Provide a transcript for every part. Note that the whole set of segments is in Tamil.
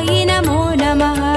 नमो नमः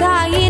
जाई